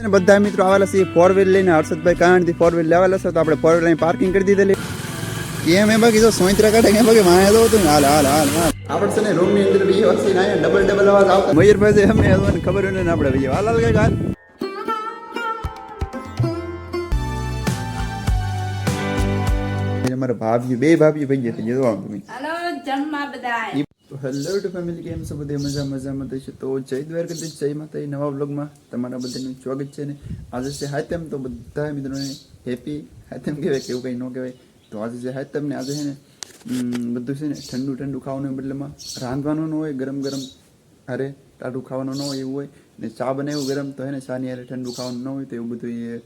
અને બધા મિત્રો આવેલા છે ફોર વ્હીલ લઈને હર્ષદભાઈ કારણથી ફોર વ્હીલ લેવાલા છે તો આપણે ફોર વ્હીલ પાર્કિંગ કરી દીધેલી. કેમ એ બાકી તો સોઈત્રા કાઢે કે બાકી વાયા તો હતું હાલ હાલ હાલ હાલ. આપણે છે ને રૂમની અંદર બી વસ્તી ના ડબલ ડબલ અવાજ આવતો. મયુરભાઈ અમને ખબર હોય ને આપણે ભાઈ હાલ હાલ, કઈ હાલ અમારા ભાભી, બે ભાભી ભાઈ ગયા જોવા તમે. હાલો, જમવા હેલો ટુ ફેમિલી કેમ છો બધે મજા મજામાં છે. તો જય દ્વારકાધીશ, જય માતા નવા બ્લોગમાં તમારા બધાનું સ્વાગત છે ને આજે છે તેમ તો બધા મિત્રોને હેપી હાથમ કહેવાય કે એવું કંઈ ન કહેવાય. તો આજે છે હાય ને આજે છે ને બધું છે ને ઠંડુ ઠંડુ ખાવાનું બદલામાં રાંધવાનું ન હોય, ગરમ ગરમ અરે ટાઢું ખાવાનું ન હોય એવું હોય ને ચા બનાવ્યું ગરમ, તો હે ને ચાની હારે ઠંડુ ખાવાનું ન હોય તો એવું બધું એ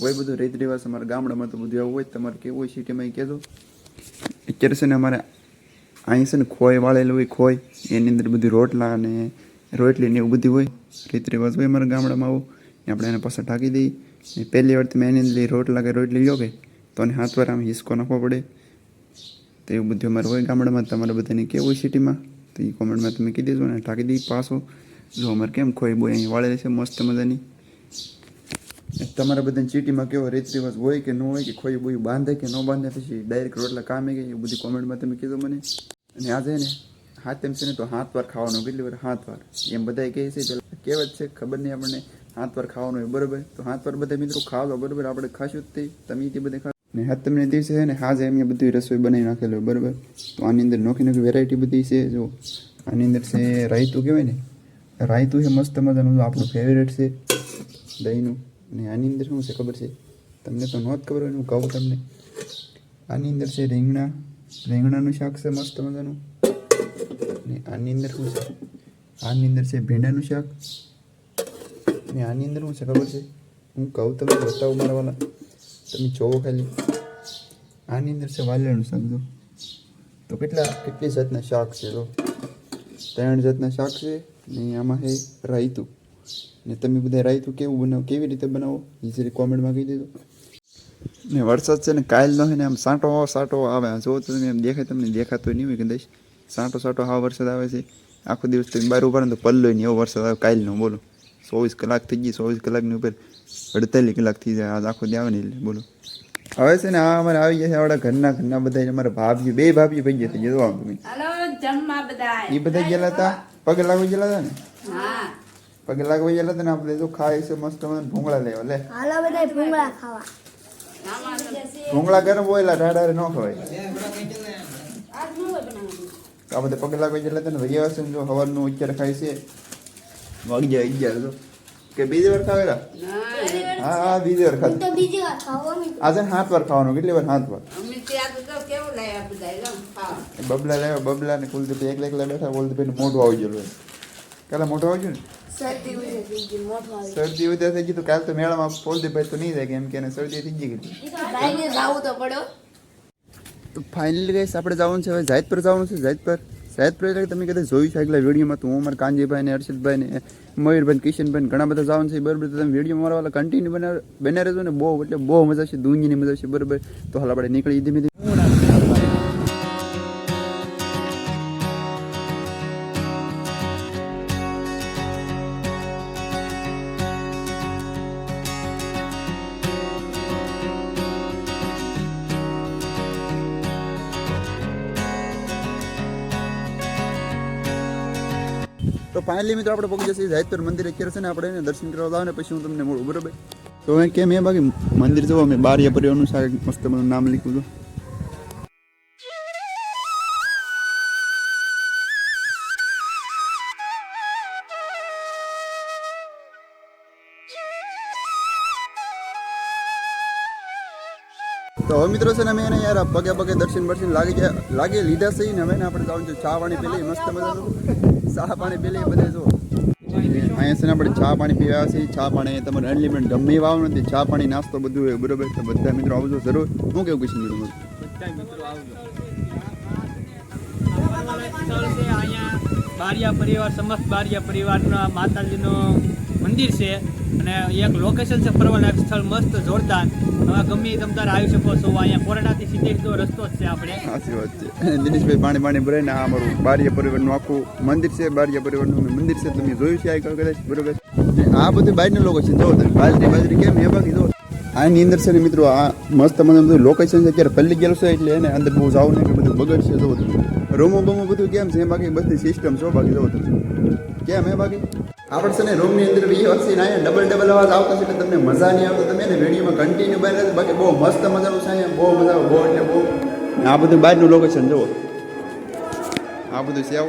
હોય બધું રીત રિવાજ અમારા ગામડામાં તો બધું એવું હોય. તમારે કેવું હોય સિટીમાં એ કહેજો. અત્યારે છે ને અમારે અહીં છે ને ખોય વાળેલું હોય ખોય એની અંદર બધી રોટલા અને રોટલી ને એવું બધું હોય. રીત રિવાજ હોય અમારા ગામડામાં આવું. આપણે એને પાછા ઢાંકી દઈએ. પહેલી વાર તમે એની અંદર રોટલા કે રોટલી લ્યો કે, તો એને હાથ વાર આમ હિસકો નાખવો પડે. તો એવું બધું અમારે હોય ગામડામાં. તમારે બધાને કેવું હોય સિટીમાં? તો એ કોમેન્ટમાં તમે કીધી દેજો ને ઢાંકી દઈએ પાછો. જો અમારે કેમ ખોઈ બોય અહીં વાળેલી છે, મસ્ત મજાની. તમારા બધાની ચીટીમાં કેવો રીત રિવાજ હોય કે ન હોય, કે ખોઈ બોયું બાંધે કે ન બાંધે, પછી ડાયરેક્ટ રોટલા કામે કે એ બધી કોમેન્ટમાં તમે કીધું મને. અને આજે ને હાથ એમ છે ને તો હાથ વાર ખાવાનું કેટલી વાર હાથ વાર. એમ બધા કહે છે, પેલા કહેવત છે, ખબર નહીં આપણને હાથ વાર ખાવાનું હોય, બરોબર? તો હાથ વાર બધા મિત્રો ખાવા બરોબર? આપણે ખાશું જ તે. તમે તે બધા ખા ને હાથ તમને દિવસે છે ને, હાજે એમ બધી રસોઈ બનાવી નાખેલો બરોબર? તો આની અંદર નોખી નોખી વેરાયટી બધી છે જો આની અંદર છે રાયતું કહેવાય ને? રાયતું છે, મસ્ત મજાનું આપણું ફેવરેટ છે, દહીંનું. ને આની અંદર શું છે ખબર છે? તમને તો નહોત ખબર હોય, હું કહું તમને. આની અંદર છે રીંગણા રીંગણાનું શાક છે મસ્ત મજાનું. ને આની અંદર શું છે? આની અંદર છે ભીંડાનું શાક. ને આની અંદર શું છે ખબર છે? હું કહું તમને બતાવું મારા તમે જોવો ખાલી. આની અંદર છે વાલેણું શાક જો. તો કેટલા કેટલી જાતના શાક છે જો? ત્રણ જાતના શાક છે ને આમાં છે રાયતું. ને તમે બધા રાયતું કેવું બનાવો? કેવી રીતે બનાવો? એ જરી કોમેન્ટમાં કહી દેજો. ને વરસાદ છે ને કાયલ નો છે ને આમ સાંટો સાંટો આવે. જો તો તમે એમ દેખાય તમને દેખાતો નહીં હોય કદાચ. સાંટો સાંટો હા વરસાદ આવે છે. આખો દિવસ તમે બહાર ઊભા ને તો પલ્લો નહીં એવો વરસાદ આવે કાયલનો બોલો. ચોવીસ કલાક થઈ ગઈ ચોવીસ કલાકની ઉપર અડતાલીસ કલાક થઈ જાય આજ આખો દે આવે ને એટલે બોલો. હવે છે ને આ અમારે આવી ગયા છે આપણા ઘરના ઘરના બધા અમારા ભાભી બે ભાભી ભાઈ ગયા જમવા બધાય. એ બધા ગયેલા હતા? પગે લાગવા ગયેલા હતા ને? પગ લાગવા ગયેલા હતા ને આપણે જો ખાય છે મસ્ત મસ્ત ભૂંગળા લેવા લે. હાલો બધા ભૂંગળા ખાવા. ભૂંગળા ગરમ હોય એટલે ઢાઢારે ન ખવાય. આ બધા પગલા કોઈ ગયેલા તને ને ભાઈ આવશે જો સવારનું અત્યારે ખાય છે. વાગી જાય અગિયાર તો. કે બીજી વાર ખાવેલા હા હા બીજી વાર ખાધું. તો બીજી વાર ખાવાની. આજે સાત વાર ખાવાનું કેટલી વાર સાત વાર? અમે ત્યાં તો કેવું લાયા બધાય એ બબલા લાવ્યા બબલા ને કુલદીપ એકલા એકલા બેઠા કુલદીપ મોઢું આવી ગયેલું હોય કાલે મોઢું આવી ગયું ને? શરદી ઉધે થઈ ગઈ તો કાલ તો મેળામાં કુલદીપભાઈ તો નહીં જાય કેમ કે એને શરદી થઈ ગઈ હતી. તો પડ્યો તો ફાઇનલી ગઈશ આપણે જવાનું છે હવે જાયદપુર જવાનું છે જાયદપુર પર એટલે તમે કદાચ જોયું છે આગલા વિડીયોમાં તો હું અમારા કાંજીભાઈ ને હર્ષદભાઈ ને મયુરભાઈ કિશનભાઈ ઘણા બધા જવાનું છે બરાબર. તો તમે વીડિયો મારા વાળા કન્ટિન્યુ બના બને રહેજો ને બહુ એટલે બહુ મજા છે દુનિયાની મજા છે બરાબર. તો હાલ આપણે નીકળી ધીમે ધીમે. તો ફાઇનલી મિત્રો આપણે પહોંચી જશે જાયતર મંદિર અત્યારે છે ને આપણે એને દર્શન કરવા જાવ ને પછી હું તમને મળું, બરાબર? તો હવે કેમ એ બાકી મંદિર જવો મેં બારીયા પરિવારનું સાહેબ મસ્ત બધું નામ લીધું હતું. તો હવે મિત્રો છે ને અમે એને યાર પગે પગે દર્શન બર્શન લાગી લાગી લીધા છે ને હવે આપણે જવાનું છે ચા વાણી પેલી મસ્ત મજાનું. ચા પાણી પેલી બધે જો. અહીંયા છે ને આપણે ચા પાણી પીવા છે. ચા પાણી તમારે અનલિમિટેડ ગમે વાવ નથી. ચા પાણી નાસ્તો બધું હોય બરોબર? તો બધા મિત્રો આવજો જરૂર. હું કેવું કહીશ મિત્રો બધા મિત્રો આવજો. સ્થળ છે અહીંયા બારિયા પરિવાર સમસ્ત બારિયા પરિવારના માતાજીનું મંદિર છે. અને એક લોકેશન છે ફરવાલાયક સ્થળ, મસ્ત, જોરદાર. હવે ગમે તમતાર તમ તારે આવી શકો છો. અહીંયા કોરડાથી સીધે સીધો રસ્તો જ છે આપણે. સાચી વાત છે. દિનેશભાઈ પાણી પાણી ભરે ને આ અમારું બારીયા પરિવારનું આખું મંદિર છે, બારીયા પરિવારનું મંદિર છે. તમે જોયું છે આગળ કદાચ? બરોબર આ બધું બહારનું લોકેશન જોવો તમે બાજરી બાજરી કેમ એ બાકી જો. આની અંદર છે ને મિત્રો, આ મસ્ત મને બધું લોકેશન છે, અત્યારે પલ્લી ગયેલું છે એટલે એને અંદર બહુ જાવ કે બધું બગડશે. જો, તમે રૂમો બમો બધું કેમ છે? એ બાકી બધી સિસ્ટમ છો બાકી. તમે. કેમ એ બાકી? આપણે છે ને રૂમની અંદર બી વખતે અહીંયા ડબલ ડબલ અવાજ આવતો છે એટલે તમને મજા નહીં આવતો. તમે એને વિડીયોમાં કન્ટિન્યુ બને બાકી બહુ મસ્ત મજાનું છે અહીંયા. બહુ મજા બહુ એટલે બહુ. ને આ બધું બહારનું લોકેશન જુઓ. આ બધું સેવ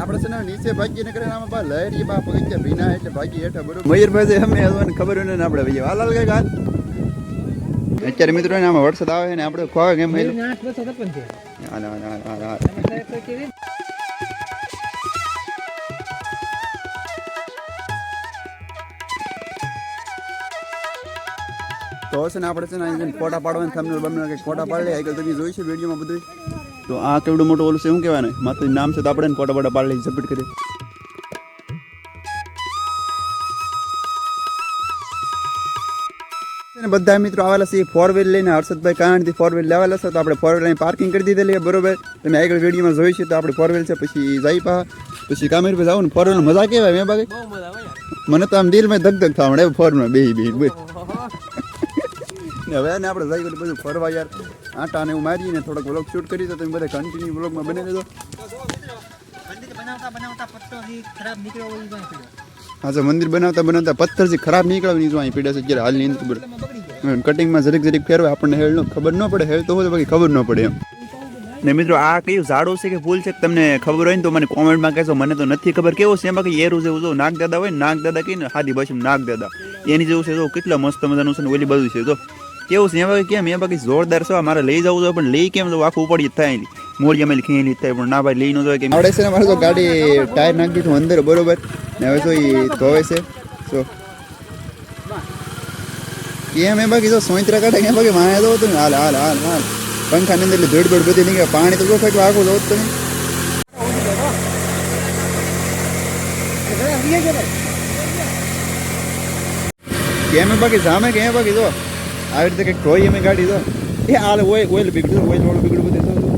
આપણે છે ને નીચે ભાગી નીકળે આમાં બા લહેરી બા પગથિયા ભીના એટલે ભાગી હેઠા બરોબર મયુરભાઈ અમે હસવાને ખબર હોય ને આપણે ભાઈ હાલ કઈ હાલ અત્યારે મિત્રો આમાં વરસાદ આવે ને આપણે ખોવા કેમ હાલ છે હાલ હાલ હાલ. તો હશે ને આપણે છે ને અહીં ફોટા પાડવાના થંબનેલ બમને કંઈક ફોટા પાડી લઈએ. આગળ તમે જોઈશું વિડીયોમાં બધું તો આ કેવડું મોટું ઓલું છે શું કહેવાય ને? માત્ર નામ છે તો આપણે ફોટા ફોટા પાડી લઈએ સબમિટ કરીએ. અને બધા મિત્રો આવેલા છે ફોર વ્હીલ લઈને હર્ષદભાઈ કારણથી ફોર વ્હીલ લેવાલા છે તો આપણે ફોર વ્હીલ પાર્કિંગ કરી દીધેલી છે, બરોબર? તમે આગળ વિડીયોમાં જોઈશું તો આપણે ફોર વ્હીલ છે પછી જઈ પા. પછી કામેર પર જાવ ને ફોર વ્હીલ મજા કેવાય મેં બાકી? મને તો આમ દિલમાં ધક થવા મળે ફોરમાં બે બસ ને હવે ને આપણે જઈ બધું ફરવા યાર. આટા ને એવું મારીને થોડોક વ્લોગ શૂટ કરી તો તમે બધા કન્ટિન્યુ વ્લોગમાં બની પીડ્યો હા મંદિર બનાવતા બનાવતા પથ્થરથી ખરાબ નીકળ્યો નહીં અહીં પીડા છે, અત્યારે હાલની અંદર કટિંગમાં જરીક જરીક ફેરવે આપણને હેલ ખબર ન પડે હેલ તો હોય બાકી ખબર ન પડે એમ. ને મિત્રો, આ કયું ઝાડો છે કે ફૂલ છે તમને ખબર હોય ને તો મને કોમેન્ટમાં કહેશો, મને તો નથી ખબર કેવું છે એમાં કે એરું જેવું જો નાગ દાદા હોય નાગ દાદા કહીને, હાદી ભાષામાં નાગ દાદા એની જેવું છે, જો કેટલા મસ્ત મજાનું છે ને ઓલી બધું છે, જો. કેવું છે? એમાં કેમ? એ બાકી જોરદાર છે? મારે લઈ જવું જોઈએ પણ લઈ કેમ જવું? આખું ઉપડી થાય નહીં. મોડી અમે ખેલી થાય, પણ ના ભાઈ, લઈ ન જોઈએ આવડે છે ને મારે તો ગાડી ટાયર નાખી દીધું અંદર, બરોબર? ને હવે તો એ ધોવે છે. તો કેમ? એ બાકી તો સોઈત્રા કાઢે કેમ બાકી મારે દો તમે હાલ હાલ હાલ હાલ. પંખાની અંદર એટલે ધૂળ બળ બધી નીકળે. પાણી તો જો ફેંકવા આખું દો તમે કેમ? બાકી સામે કે બાકી જો. આવી રીતે કંઈક ધોઈ અમે ગાડી તો. એ હાલ ઓઇલ ઓઇલ બીગડ્યું ઓઇલ વાળું બીગડું બધું.